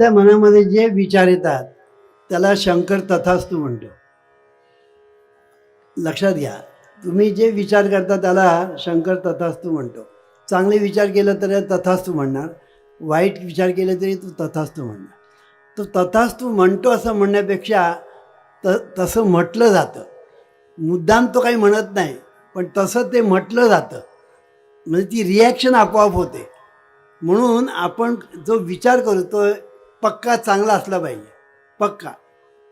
आपल्या मनामध्ये जे विचार येतात त्याला शंकर तथास्तू म्हणतो. लक्षात घ्या तुम्ही जे विचार करता त्याला शंकर तथास्तू म्हणतो. चांगले विचार केलं तर तथास्तू म्हणणार वाईट विचार केले तरी तू तथास्तू म्हणणार. तो तथास्तू म्हणतो असं म्हणण्यापेक्षा त तसं म्हटलं जातं. मुद्दाम तो काही म्हणत नाही पण तसं ते म्हटलं जातं. म्हणजे ती रिॲक्शन आपोआप होते. म्हणून आपण जो विचार करतो पक्का चांगला असला पाहिजे. पक्का.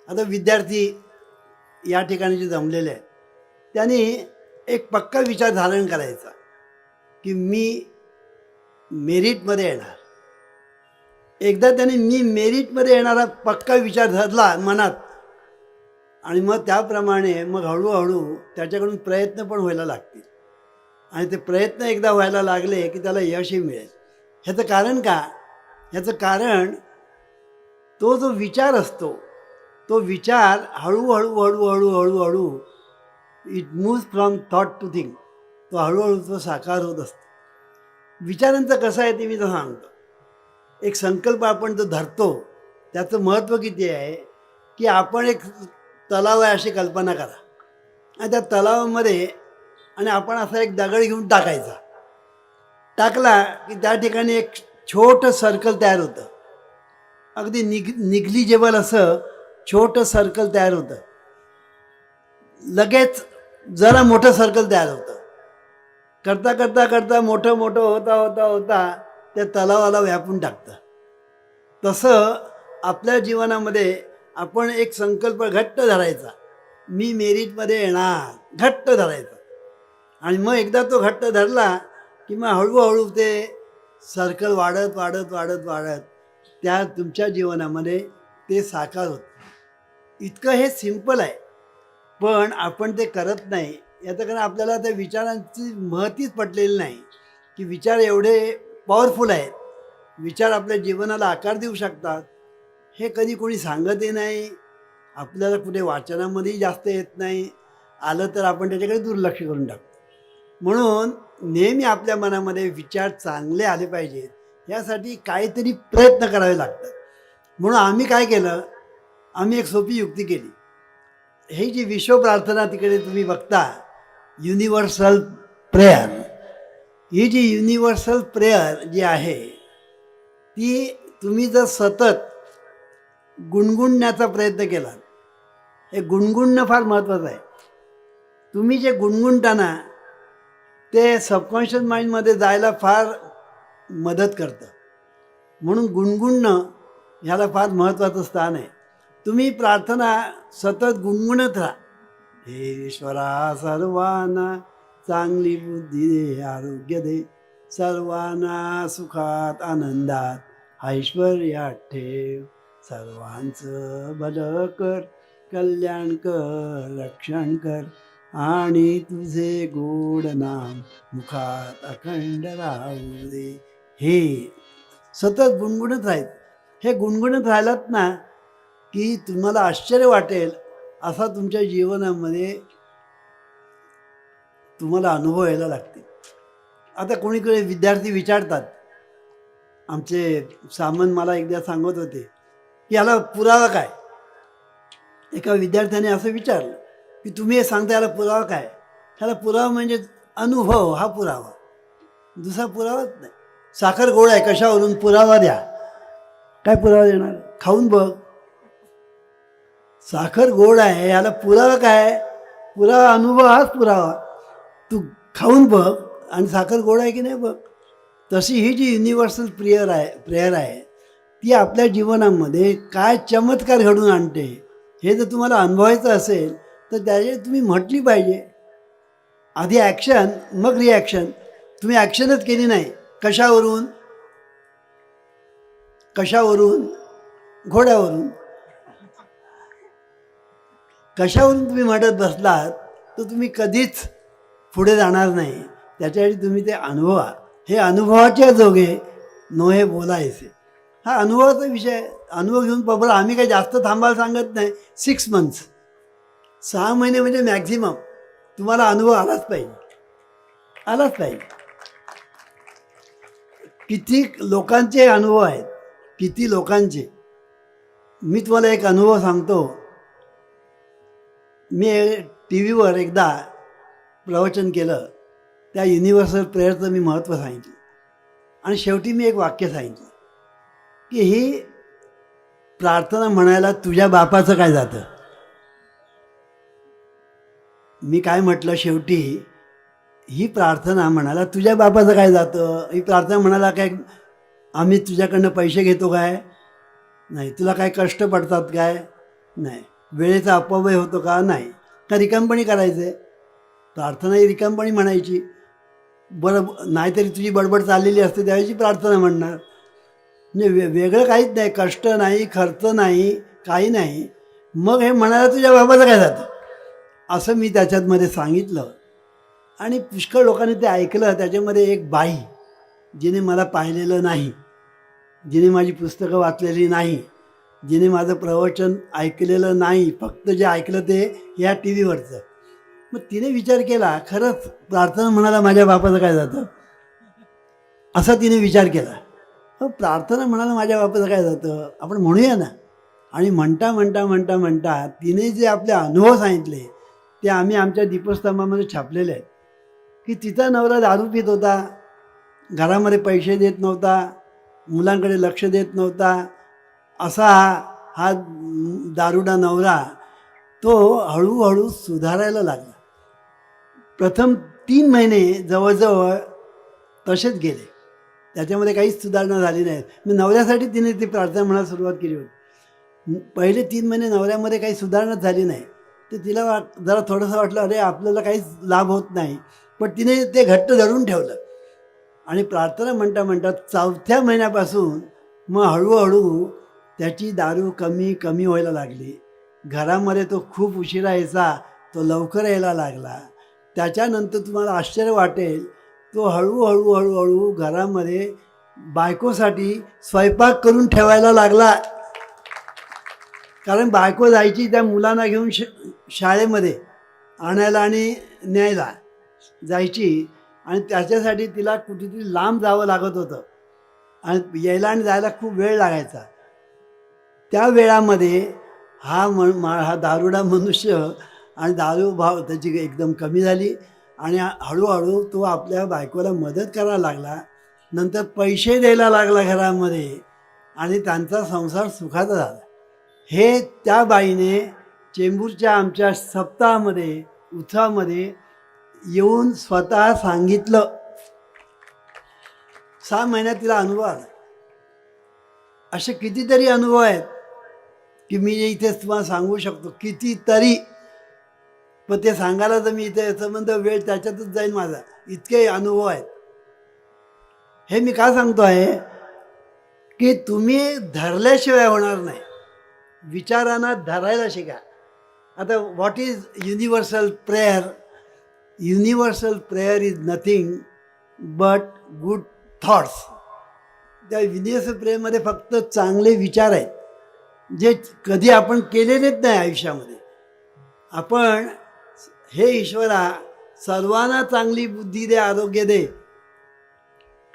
आता विद्यार्थी या ठिकाणी जे जमलेले आहेत त्यांनी एक पक्का विचार धारण करायचा की मी मेरिटमध्ये येणार. एकदा त्याने मी मेरिटमध्ये येणारा पक्का विचार धरला मनात आणि मग त्याप्रमाणे मग हळूहळू त्याच्याकडून प्रयत्न पण व्हायला लागतील. आणि ते प्रयत्न एकदा व्हायला लागले की त्याला यशही मिळेल. ह्याचं कारण का? ह्याचं कारण तो जो विचार असतो तो विचार हळूहळू हळूहळू हळूहळू it moves from thought to think तो हळूहळू तो साकार होत असतो. विचारांचं कसं आहे ते मी तर सांगतो. एक संकल्प आपण जो धरतो त्याचं महत्त्व किती आहे की आपण एक तलाव आहे अशी कल्पना करा. आणि त्या तलावामध्ये आणि आपण असा एक दगड घेऊन टाकायचा. टाकला की त्या ठिकाणी एक छोटं सर्कल तयार होतं. अगदी निग निग्लिजेबल असं छोटं सर्कल तयार होतं. लगेच जरा मोठं सर्कल तयार होतं. करता करता करता मोठं मोठं होता होता होता त्या तलावाला व्यापून टाकतं. तसं आपल्या जीवनामध्ये आपण एक संकल्प घट्ट धरायचा. मी मेरिटमध्ये येणार घट्ट धरायचा. आणि मग एकदा तो घट्ट धरला की मग हळूहळू ते सर्कल वाढत वाढत वाढत वाढत. त्या तुमच्या जीवनामध्ये ते साकार होतं इतकं हे सिंपल आहे. पण आपण ते करत नाही याचं कारण आपल्याला त्या विचारांची महतीच पटलेली नाही की विचार एवढे पॉवरफुल आहेत. विचार आपल्या जीवनाला आकार देऊ शकतात. हे कधी कोणी सांगतही नाही. आपल्याला कुठे वाचनामध्येही जास्त येत नाही. आलं तर आपण त्याच्याकडे दुर्लक्ष करून टाकतो. म्हणून नेहमी आपल्या मनामध्ये विचार चांगले आले पाहिजेत. यासाठी काहीतरी प्रयत्न करावे लागतात. म्हणून आम्ही काय केलं? आम्ही एक सोपी युक्ती केली. ही जी विश्व प्रार्थना तिकडे तुम्ही बघता युनिव्हर्सल प्रेयर ही जी युनिव्हर्सल प्रेयर जी आहे ती तुम्ही जर सतत गुणगुणण्याचा प्रयत्न केला हे गुणगुणणं फार महत्त्वाचं आहे. तुम्ही जे गुणगुणताना ते सबकॉन्शियस माइंडमध्ये जायला फार मदत करतं. म्हणून गुणगुणणं ह्याला फार महत्त्वाचं स्थान आहे. तुम्ही प्रार्थना सतत गुणगुणत राहा. हे ईश्वरा सर्वांना चांगली बुद्धी दे आरोग्य दे. सर्वांना सुखात आनंदात ऐश्वर्यात ठेव. सर्वांचं भलं कर कल्याण कर रक्षण कर. आणि तुझे गोड नाम मुखात अखंड राहू दे. हे सतत गुणगुणत राहील. हे गुणगुणत राहिलात ना की तुम्हाला आश्चर्य वाटेल असा तुमच्या जीवनामध्ये तुम्हाला अनुभव यायला लागते आता कोणीकडे विद्यार्थी विचारतात. आमचे सामंत मला एकदा सांगत होते की याला पुरावा काय? एका विद्यार्थ्याने असं विचारलं की तुम्ही हे सांगता याला पुरावा काय? ह्याला पुरावा म्हणजे अनुभव हा पुरावा. दुसरा पुरावाच नाही. साखर गोड आहे कशावरून? पुरावा द्या. काय पुरावा देणार? खाऊन बघ. साखर गोड आहे याला पुरावा काय? पुरावा अनुभव हाच पुरावा. तू खाऊन बघ आणि साखर गोड आहे की नाही बघ. तशी ही जी युनिव्हर्सल प्रेयर आहे प्रेयर आहे ती आपल्या जीवनामध्ये काय चमत्कार घडून आणते हे जर तुम्हाला अनुभवायचं असेल तर त्याचे तुम्ही म्हटली पाहिजे. आधी ॲक्शन मग रिॲक्शन तुम्ही ॲक्शनच केली नाही. कशावरून? कशावरून? घोड्यावरून. कशावरून तुम्ही म्हणत बसलात तर तुम्ही कधीच पुढे जाणार नाही. त्याच्यासाठी तुम्ही ते अनुभवा. हे अनुभवाच्या जोगे नोहे बोलायचे. हा अनुभवाचा विषय अनुभव घेऊन बरोबर आम्ही काही जास्त थांबायला सांगत नाही. सिक्स मंथ्स सहा महिने म्हणजे मॅक्झिमम तुम्हाला अनुभव आलाच पाहिजे. आलाच पाहिजे. किती लोकांचे अनुभव आहेत किती लोकांचे. मी तुम्हाला एक अनुभव सांगतो. मी टी व्हीवर एकदा प्रवचन केलं. त्या युनिव्हर्सल प्रेयरचं मी महत्त्व सांगितलं. आणि शेवटी मी एक वाक्य सांगितलं की ही प्रार्थना म्हणायला तुझ्या बापाचं काय जातं? मी काय म्हटलं शेवटी ही प्रार्थना म्हणाला तुझ्या बापाचं काय जातं? ही प्रार्थना म्हणाला काय आम्ही तुझ्याकडनं पैसे घेतो काय? नाही तुला काय कष्ट पडतात काय? नाही. वेळेचा अपव्यय होतो का? नाही. का रिकामपणी करायचं प्रार्थना ही रिकामपणी म्हणायची. बरं नाहीतरी तुझी बडबड चाललेली असते त्यावेळी प्रार्थना म्हणणार. म्हणजे वे वेगळं काहीच नाही. कष्ट नाही खर्च नाही काही नाही. मग हे म्हणायला तुझ्या बाबाचं काय जातं? असं मी त्याच्यातमध्ये सांगितलं. आणि पुष्कळ लोकांनी ते ऐकलं. त्याच्यामध्ये एक बाई जिने मला पाहिलेलं नाही जिने माझी पुस्तकं वाचलेली नाही जिने माझं प्रवचन ऐकलेलं नाही फक्त जे ऐकलं ते या टी व्हीवरचं मग तिने विचार केला खरंच प्रार्थना म्हणाला माझ्या बापाचं काय जातं? असा तिने विचार केला. प्रार्थना म्हणाला माझ्या बापाचं काय जातं? आपण म्हणूया ना. आणि म्हणता म्हणता म्हणता म्हणता तिने जे आपले अनुभव सांगितले ते आम्ही आमच्या दीपस्तंभामध्ये छापलेले आहेत. की तिचा नवरा दारू पित होता घरामध्ये पैसे देत नव्हता मुलांकडे लक्ष देत नव्हता असा हा दारुडा नवरा तो हळूहळू सुधारायला लागला. प्रथम तीन महिने जवळजवळ तसेच गेले. त्याच्यामध्ये काहीच सुधारणा झाली नाही. मी नवऱ्यासाठी तिने ती प्रार्थना म्हणायला सुरुवात केली होती. पहिले तीन महिने नवऱ्यामध्ये काही सुधारणाच झाली नाही. तर तिला जरा थोडंसं वाटलं अरे आपल्याला काहीच लाभ होत नाही. पण तिने ते घट्ट धरून ठेवलं. आणि प्रार्थना म्हणता म्हणता चौथ्या महिन्यापासून मग हळूहळू त्याची दारू कमी कमी व्हायला लागली. घरामध्ये तो खूप उशिरा यायचा तो लवकर यायला लागला. त्याच्यानंतर तुम्हाला आश्चर्य वाटेल तो हळूहळू हळूहळू घरामध्ये बायकोसाठी स्वयंपाक करून ठेवायला लागला. कारण बायको जायची त्या मुलांना घेऊन श शाळेमध्ये आणायला आणि न्यायला. जायची. आणि त्याच्यासाठी तिला कुठेतरी लांब जावं लागत होतं. आणि यायला आणि जायला खूप वेळ लागायचा. त्या वेळामध्ये हा म मा हा दारुडा मनुष्य आणि दारू भाव त्याची एकदम कमी झाली. आणि हळूहळू तो आपल्या बायकोला मदत करायला लागला. नंतर पैसे द्यायला लागला घरामध्ये. आणि त्यांचा संसार सुखाचा झाला. हे त्या बाईने चेंबूरच्या आमच्या सप्ताहामध्ये उत्सवामध्ये येऊन स्वतः सांगितलं. सहा महिन्यात तिला अनुभव आला. असे कितीतरी अनुभव आहेत की मी इथे तुम्हाला सांगू शकतो. कितीतरी. पण ते सांगायला तर मी इथे संबंध वेळ त्याच्यातच जाईल माझा. इतके अनुभव आहेत. हे मी का सांगतो आहे? की तुम्ही धरल्याशिवाय होणार नाही. विचारांना धरायला शिका. आता what is universal prayer universal prayer is nothing but good thoughts त्या युनिव्हर्सल प्रेयरमध्ये फक्त चांगले विचार आहेत जे कधी आपण केलेलेच नाही आयुष्यामध्ये. आपण हे ईश्वरा सर्वांना चांगली बुद्धी दे आरोग्य दे.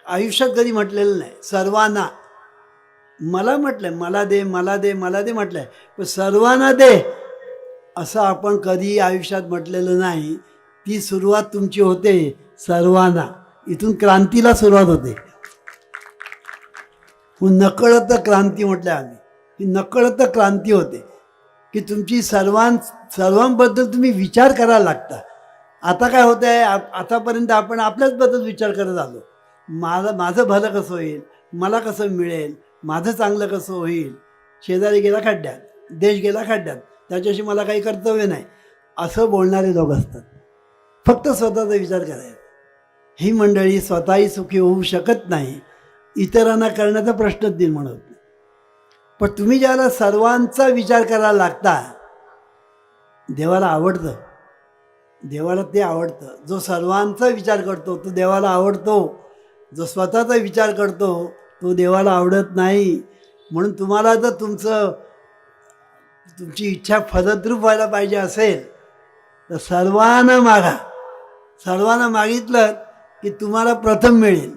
आयुष्यात कधी म्हटलेलं नाही सर्वांना. मला म्हटलंय मला दे मला दे मला दे म्हटलंय पण सर्वांना दे असं आपण कधी आयुष्यात म्हटलेलं नाही. ती सुरुवात तुमची होते सर्वांना. इथून क्रांतीला सुरुवात होते. नकळत क्रांती म्हटल्या आम्ही. ही नकळत क्रांती होते. की तुमची सर्वां सर्वांबद्दल तुम्ही विचार करायला लागता. आता काय होतं आहे आतापर्यंत आपण आपल्याचबद्दल विचार करत आलो. माझं माझं भलं कसं होईल? मला कसं मिळेल? माझं चांगलं कसं होईल? शेजारी गेला खड्ड्यात. देश गेला खड्ड्यात. त्याच्याशी मला काही कर्तव्य नाही. असं बोलणारे लोक असतात. फक्त स्वतःचा विचार करायचा. ही मंडळी स्वतःही सुखी होऊ शकत नाही इतरांना करण्याचा प्रश्नच निर्माण म्हणत नाही. पण तुम्ही ज्याला सर्वांचा विचार करायला लागता देवाला आवडतं. देवाला ते आवडतं. जो सर्वांचा विचार करतो तो देवाला आवडतो. जो स्वतःचा विचार करतो तो देवाला आवडत नाही. म्हणून तुम्हाला जर तुमचं तुमची इच्छा फलद्रूप व्हायला पाहिजे असेल तर सर्वांना मागा. सर्वांना मागितलं की तुम्हाला प्रथम मिळेल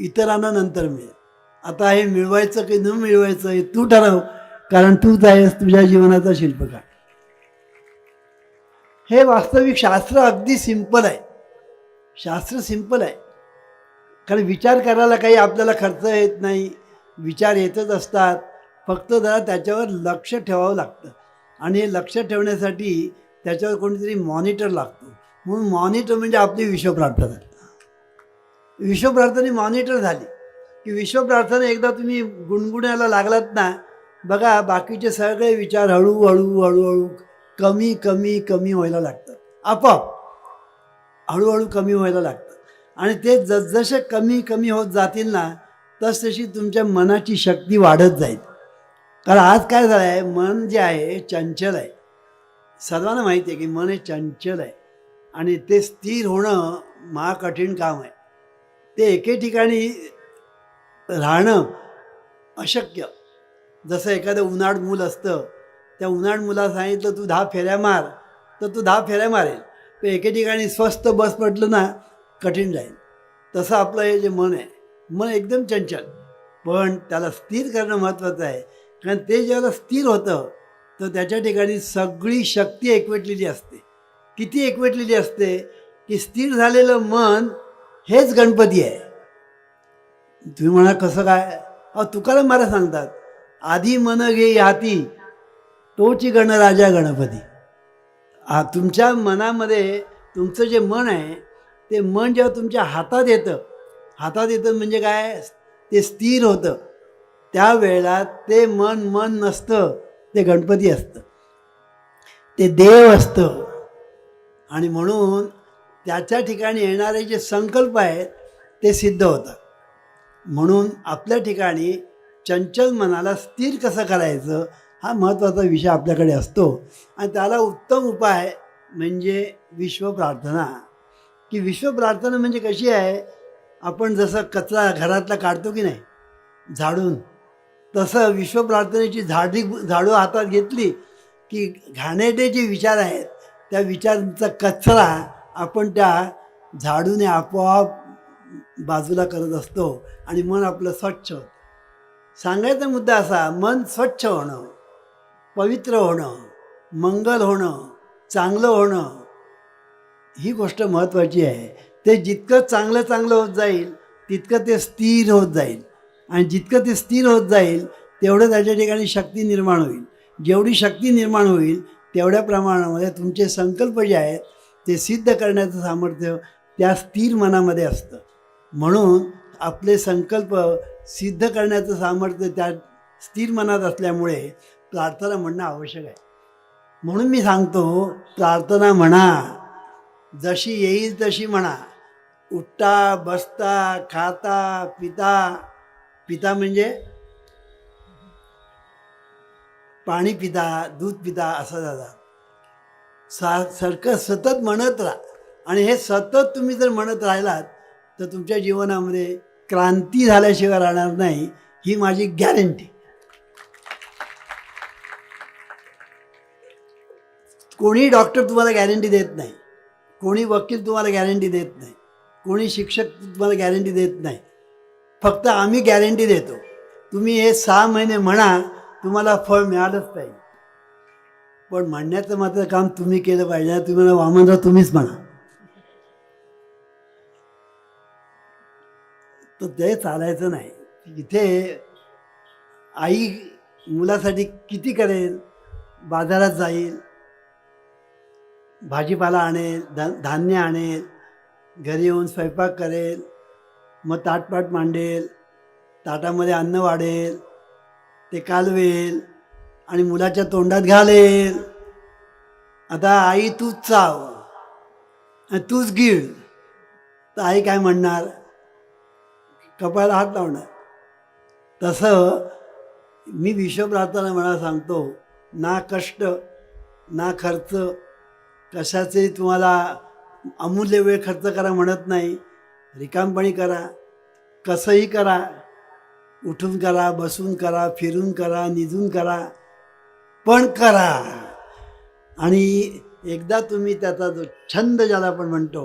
इतरांना नंतर मिळेल. आता हे मिळवायचं की न मिळवायचं हे तू ठरव कारण तूच आहेस तुझ्या जीवनाचा शिल्पकार. हे वास्तविक शास्त्र अगदी सिंपल आहे. शास्त्र सिंपल आहे. कारण विचार करायला काही आपल्याला खर्च येत नाही विचार येतच असतात. फक्त जरा त्याच्यावर लक्ष ठेवावं लागतं. आणि हे लक्ष ठेवण्यासाठी त्याच्यावर कोणीतरी मॉनिटर लागतं. म्हणून मॉनिटर म्हणजे आपली विश्वप्रार्थना. विश्वप्रार्थना मॉनिटर झाली. की विश्वप्रार्थना एकदा तुम्ही गुणगुणायला लागलात ना बघा बाकीचे सगळे विचार हळूहळू हळूहळू कमी कमी कमी व्हायला लागतात. आपोआप हळूहळू कमी व्हायला लागतात. आणि ते जसजसे कमी कमी होत जातील ना तसतशी तुमच्या मनाची शक्ती वाढत जाईल. कारण आज काय झालं आहे मन जे आहे चंचल आहे. सर्वांना माहिती आहे की मन हे चंचल आहे. आणि ते स्थिर होणं महाकठीण काम आहे. ते एके ठिकाणी राहणं अशक्य. जसं एखादं उन्हाळ मूल असतं त्या उन्हाळ मुला सांगितलं तू दहा फेऱ्या मार. तर तू दहा फेऱ्या मारेल. तर एके ठिकाणी स्वस्त बस पडलं ना कठीण जाईल. तसं आपलं हे जे मन आहे मन एकदम चंचल. पण त्याला स्थिर करणं महत्त्वाचं आहे. कारण ते ज्याला स्थिर होतं तर त्याच्या ठिकाणी सगळी शक्ती एकवटलेली असते. किती एकवटलेली असते की स्थिर झालेलं मन हेच गणपती आहे. तुम्ही म्हणा कसं काय? अहो तुकाराम महाराज सांगतात आधी मन घे हाती तोची गणराजा गणपती. हा तुमच्या मनामध्ये तुमचं जे मन आहे ते मन जेव्हा तुमच्या हातात येतं हातात येतं म्हणजे काय? ते स्थिर होतं. त्यावेळेला ते मन मन नसतं ते गणपती असतं. ते देव असतं. आणि म्हणून त्याच्या ठिकाणी येणारे जे संकल्प आहेत ते सिद्ध होतात. म्हणून आपल्या ठिकाणी चंचल मनाला स्थिर कसं करायचं हा महत्त्वाचा विषय आपल्याकडे असतो. आणि त्याला उत्तम उपाय म्हणजे विश्वप्रार्थना की विश्वप्रार्थना म्हणजे कशी आहे आपण जसं कचरा घरातला काढतो की नाही झाडून तसं विश्वप्रार्थनेची झाडी झाडू हातात घेतली की घाणेरडे जे विचार आहेत त्या विचारांचा कचरा आपण त्या झाडूने आपोआप बाजूला करत असतो आणि मन आपलं स्वच्छ होतं. सांगायचा मुद्दा असा मन स्वच्छ होणं पवित्र होणं मंगल होणं चांगलं होणं ही गोष्ट महत्त्वाची आहे. ते जितकं चांगलं चांगलं होत जाईल तितकं ते स्थिर होत जाईल. आणि जितकं ते स्थिर होत जाईल तेवढं त्याच्या ठिकाणी शक्ती निर्माण होईल. जेवढी शक्ती निर्माण होईल तेवढ्या प्रमाणामध्ये तुमचे संकल्प जे आहेत ते सिद्ध करण्याचं सामर्थ्य त्या स्थिर मनामध्ये असतं. म्हणून आपले संकल्प सिद्ध करण्याचं सामर्थ्य त्या स्थिर मनात असल्यामुळे प्रार्थना म्हणणं आवश्यक आहे. म्हणून मी सांगतो प्रार्थना म्हणा जशी येईल तशी म्हणा. उठता बसता खाता पिता पिता म्हणजे पाणी पिता दूध पिता असं दादा सा सारखं सतत म्हणत राहा. आणि हे सतत तुम्ही जर म्हणत राहिलात तर तुमच्या जीवनामध्ये क्रांती झाल्याशिवाय राहणार नाही ही माझी गॅरंटी कोणी डॉक्टर तुम्हाला गॅरंटी देत नाही. कोणी वकील तुम्हाला गॅरंटी देत नाही. कोणी शिक्षक तुम्हाला गॅरंटी देत नाही. फक्त आम्ही गॅरंटी देतो. तुम्ही हे सहा महिने म्हणा तुम्हाला फळ मिळालंच पाहिजे पण म्हणण्याचं मात्र काम तुम्ही केलं पाहिजे तुम्हाला वामनराव तुम्हीच म्हणा. तर ते चालायचं नाही. इथे आई मुलासाठी किती करेल बाजारात जाईल भाजीपाला आणेल धा धान्य आणेल घरी येऊन स्वयंपाक करेल मग ताटपाट मांडेल ताटामध्ये अन्न वाढेल ते कालवेल आणि मुलाच्या तोंडात घालेल. आता आई तूच चाव आणि तूच गिळ. तर आई काय म्हणणार? कपाळाला हात लावणार. तसं मी विश्वप्रार्थना म्हणा सांगतो ना कष्ट ना खर्च. कशाचे तुम्हाला अमूल्य वेळ खर्च करा म्हणत नाही. रिकामपणी करा. कसंही करा. उठून करा बसून करा फिरून करा निजून करा पण करा. आणि एकदा तुम्ही त्याचा जो छंद ज्याला आपण म्हणतो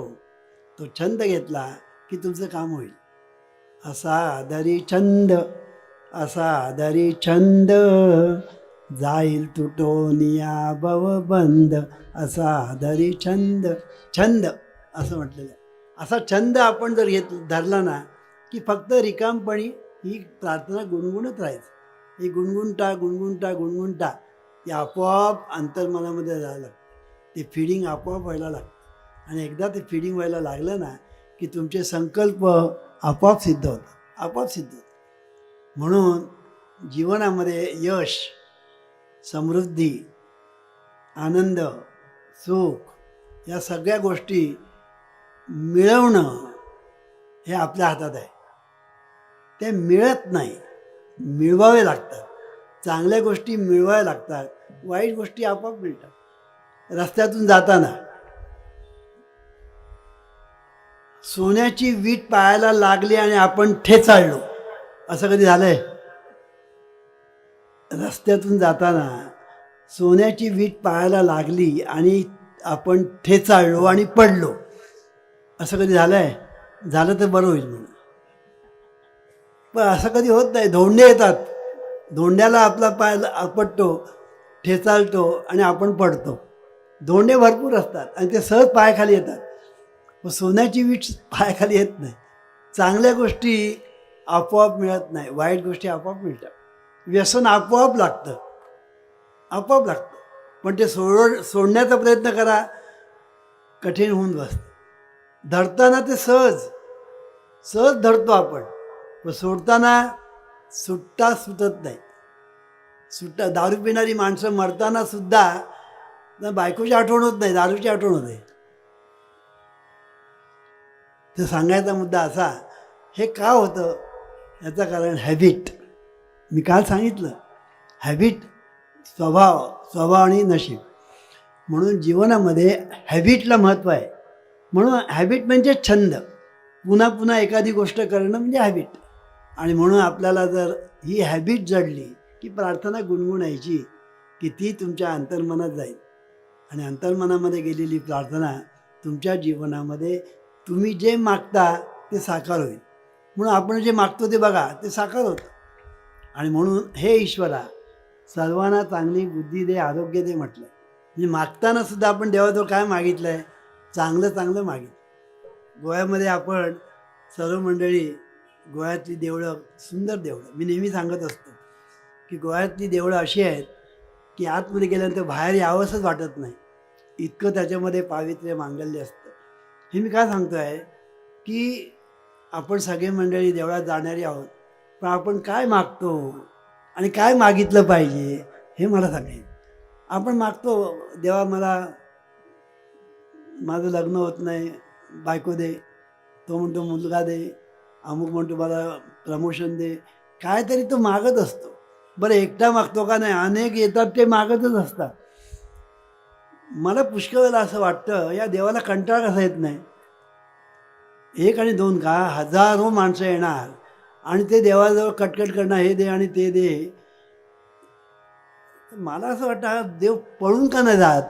तो छंद घेतला की तुमचं काम होईल. असा दरी छंद असा दरी छंद. जाईल तुटोनिया बंद असा आधारी छंद छंद असं म्हटलेलं. असा छंद आपण जर घेत धरला ना की फक्त रिकामपणी ही प्रार्थना गुणगुणत राहायचं. ही गुणगुणता गुणगुणता गुणगुणता ते आपोआप अंतर्मनामध्ये जायला लागतं. ते फिडिंग आपोआप व्हायला लागतं. आणि एकदा ते फिडिंग व्हायला लागलं ना की तुमचे संकल्प आपोआप सिद्ध होतात. आपोआप सिद्ध होतात. म्हणून जीवनामध्ये यश समृद्धी आनंद सुख या सगळ्या गोष्टी मिळवणं हे आपल्या हातात आहे. ते मिळत नाही. मिळवावे लागतात. चांगल्या गोष्टी मिळवाव्या लागतात. वाईट गोष्टी आपोआप मिळतात. रस्त्यातून जाताना सोन्याची वीट पायाला लागली आणि आपण ठेचाळलो. असं कधी झालंय? रस्त्यातून जाताना सोन्याची वीट पायाला लागली आणि आपण ठेचाळलो आणि पडलो. असं कधी झालंय? झालं तर बरं होईल म्हणून. पण असं कधी होत नाही. धोंडे येतात. धोंड्याला आपला पाय आपटतो ठेचालतो आणि आपण पडतो. धोंडे भरपूर असतात आणि ते सहज पायाखाली येतात. पण सोन्याची वीट पायाखाली येत नाही. चांगल्या गोष्टी आपोआप मिळत नाही. वाईट गोष्टी आपोआप मिळतात. व्यसन आपोआप लागतं. आपोआप लागतं. पण ते सोड सोडण्याचा प्रयत्न करा. कठीण होऊन बसतं. धरताना ते सहज सहज धरतो आपण. व सोडताना सुट्टा सुटत नाही. सुट्टा दारू पिणारी माणसं मरताना सुद्धा बायकोची आठवण होत नाही दारूची आठवण होते. तर सांगायचा मुद्दा असा हे का होतं? याचं कारण हॅबिट मी काल सांगितलं हॅबिट स्वभाव स्वभाव आणि नशीब. म्हणून जीवनामध्ये हॅबिटला महत्त्व आहे. म्हणून हॅबिट म्हणजे छंद. पुन्हा पुन्हा एखादी गोष्ट करणं म्हणजे हॅबिट आणि म्हणून आपल्याला जर ही हॅबिट जडली की प्रार्थना गुणगुणायची की ती तुमच्या अंतर्मनात जाईल. आणि अंतर्मनामध्ये गेलेली प्रार्थना तुमच्या जीवनामध्ये तुम्ही जे मागता ते साकार होईल. म्हणून आपण जे मागतो ते बघा ते साकार होतं. आणि म्हणून हे ईश्वरा सर्वांना चांगली बुद्धी दे आरोग्य दे म्हटलं. म्हणजे मागताना सुद्धा आपण देवाजवळ काय मागितलं आहे चांगलं चांगलं मागितलं. गोव्यामध्ये आपण सर्व मंडळी गोव्यातली देवळं सुंदर देवळं. मी नेहमी सांगत असतो की गोव्यातली देवळं अशी आहेत की आतमध्ये गेल्यानंतर बाहेर यावंसंच वाटत नाही. इतकं त्याच्यामध्ये पावित्र्य मांगल्य असतं. हे मी काय सांगतो आहे की आपण सगळे मंडळी देवळात जाणारी आहोत पण आपण काय मागतो आणि काय मागितलं पाहिजे हे मला सांगेल आपण मागतो देवा मला माझं लग्न होत नाही बायको दे तो म्हणतो मुलगा दे अमुक म्हणतो मला प्रमोशन दे. काहीतरी तो मागत असतो. बरं एकटा मागतो का नाही? अनेक येतात ते मागतच असतात. मला पुष्कळ वेळेला असं वाटतं या देवाला कंटाळा कसा येत नाही? एक आणि दोन का? हजारो माणसं येणार. आणि ते देवाजवळ कटकट करणं हे दे आणि ते दे. मला असं वाटतं हा देव पळून का नाही जात?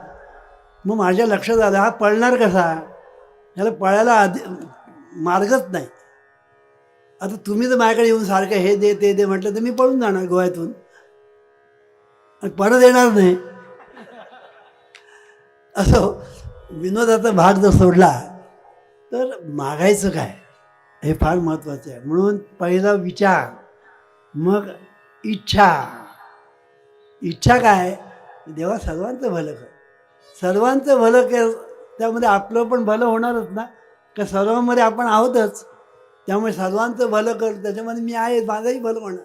मग माझ्या लक्षात आलं हा पळणार कसा? ह्याला पळायला आधी मार्गच नाही. आता तुम्ही तर माझ्याकडे येऊन सारखं हे दे ते दे म्हटलं तर मी पळून जाणार गोव्यातून. आणि परत येणार नाही. असं विनोदाचा भाग जर सोडला तर मागायचं काय? हे फार महत्त्वाचं आहे. म्हणून पहिला विचार मग इच्छा. इच्छा काय? देवा सर्वांचं भलं कर. सर्वांचं भलं कर त्यामध्ये आपलं पण भलं होणारच ना. का सर्वांमध्ये आपण आहोतच. त्यामुळे सर्वांचं भलं कर त्याच्यामध्ये मी आहे माझंही भलं म्हणा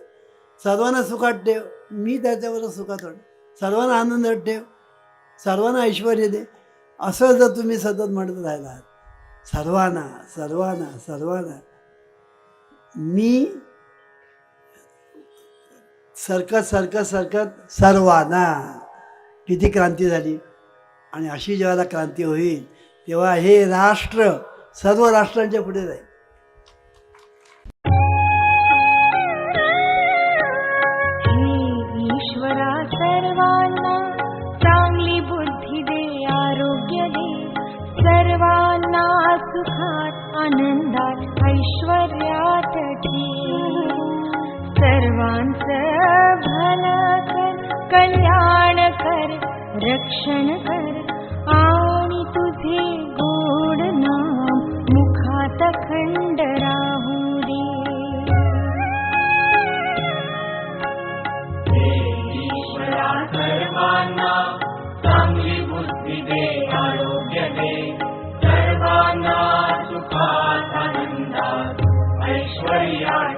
सर्वांना सुखात ठेव मी त्याच्यावर सुखात होणार सर्वांना आनंदात ठेव सर्वांना ऐश्वर दे. असं जर तुम्ही सतत म्हणत राहिलात सर्वांना सर्वांना सर्वांना मी सरकत सरकत सरकत सर्वांना किती क्रांती झाली. आणि अशी जेव्हा क्रांती होईल तेव्हा हे राष्ट्र सर्व राष्ट्रांच्या पुढे जाईल. सुखात आनंदात ऐश्वर्यात सर्वांचं भलं कर कल्याण आणि तुझे परियाय